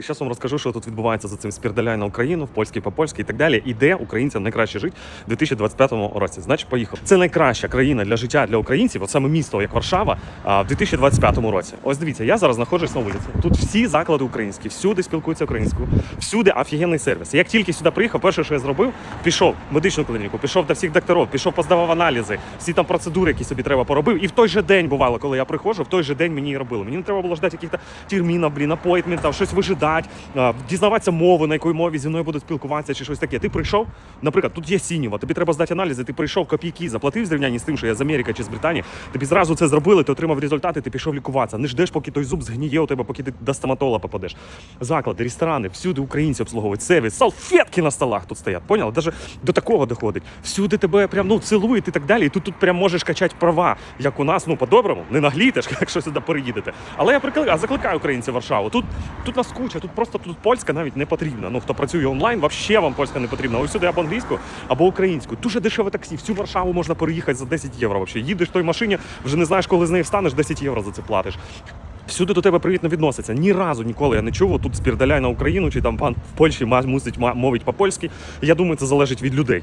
І зараз вам розкажу, що тут відбувається за цим спірдаляй на Україну, в польській по польськи і так далі. І де українцям найкраще жити в 2025 році. Значить, поїхав. Це найкраща країна для життя для українців, от саме місто, як Варшава, в 2025 році. Ось дивіться, я зараз знаходжусь на вулиці. Тут всі заклади українські, всюди спілкуються українською, всюди офігенний сервіс. Як тільки сюди приїхав, перше, що я зробив, пішов в медичну клініку, пішов до всіх докторів, пішов поздавав аналізи, всі там процедури, які собі треба поробив. І в той же день бувало, коли я приходжу, в той же день мені і робили. Мені не треба було ждати якихось термінів, блін, апойтментів, щось вижидати, а, дізнаватися мову, на якій мові зі мною будуть спілкуватися чи щось таке. Ти прийшов, наприклад, тут є сінєва, тобі треба здати аналізи, ти прийшов копійки, заплатив зрівнянні з тим, що я з Америки чи з Британії. Тобі зразу це зробили, ти отримав результати, ти пішов лікуватися. Не ждеш, поки той зуб згніє у тебе, поки ти до стоматолога попадеш. Заклади, ресторани, всюди українці обслуговують сервіс, салфетки на столах тут стоять. Поняла? Даже до такого доходить. Всюди тебе прям ну цілують і так далі. І тут тут прям можеш качати права, як у нас, ну по-доброму, не наглітеш, якщо сюди переїдете. Але я прикликаю, закликаю українців Варшаву. Тут тут нас куча, тут просто тут польська навіть не потрібна. Ну хто працює онлайн, вообще вам польська не потрібна. Ось сюди або англійську, або українську. Дуже дешеве таксі. Всю Варшаву можна переїхати за 10 євро. Вообще. Їдеш в той машині, вже не знаєш, коли з неї встанеш, 10 євро за це платиш. Всюди до тебе привітно відносяться. Ні разу ніколи я не чув. Тут спірдаляй на Україну, чи там пан в Польщі мусить мовить по-польськи. Я думаю, це залежить від людей.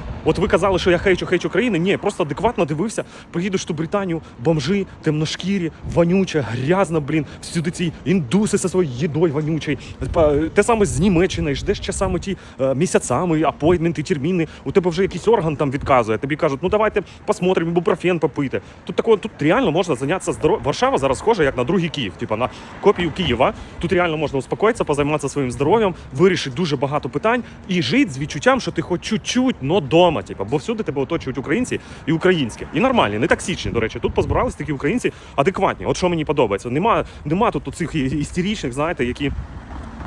От ви казали, що я хейчу хейчу країни. Ні, просто адекватно дивився. Поїдеш ту Британію, бомжи, темношкірі, вонюче, грязно, блін, всюди ці індуси зі своєю їдою вонючою. Те саме з Німеччини, ждеш часами ті е, місяцями, апойтменти, терміни. У тебе вже якийсь орган там відказує. Тобі кажуть, ну давайте посмотримо, ібупрофен попити. Тут такого тут реально можна зайнятися здоров'ям. Варшава зараз схожа як на другий Київ, типа на копію Києва. Тут реально можна успокоїтися, позайматися своїм здоров'ям, вирішити дуже багато питань і жити з відчуттям, що ти хоч чуть-чуть, но дома. Типа, бо всюди тебе оточують українці і українські. І нормальні, не токсичні, до речі. Тут позбирались такі українці адекватні. От що мені подобається. Нема, нема тут цих істеричних, знаєте, які.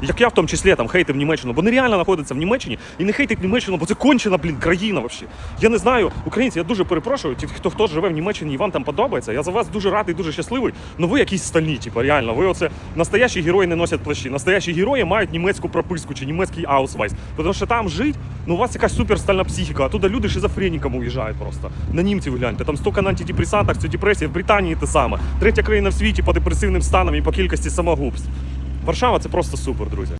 Як я в тому числі там хейтив Німеччину, бо нереально знаходиться в Німеччині і не хейтить Німеччину, бо це кончена, блін, країна вообще. Я не знаю, українці, я дуже перепрошую, ті, хто хто живе в Німеччині і вам там подобається. Я за вас дуже радий, дуже щасливий. Ну ви якісь стальні, типу, реально. Ви оце настоящі герої не носять плащі. Настоящі герої мають німецьку прописку чи німецький аусвайс. Тому що там жить, ну у вас якась суперстальна психіка, а туди люди шизофреніками уїжджають просто. На німців гляньте. Там стільки на антидепресантах, це депресія в Британії те саме. Третя країна в світі по депресивним станам і по кількості самогубств. Варшава це просто супер, друзі.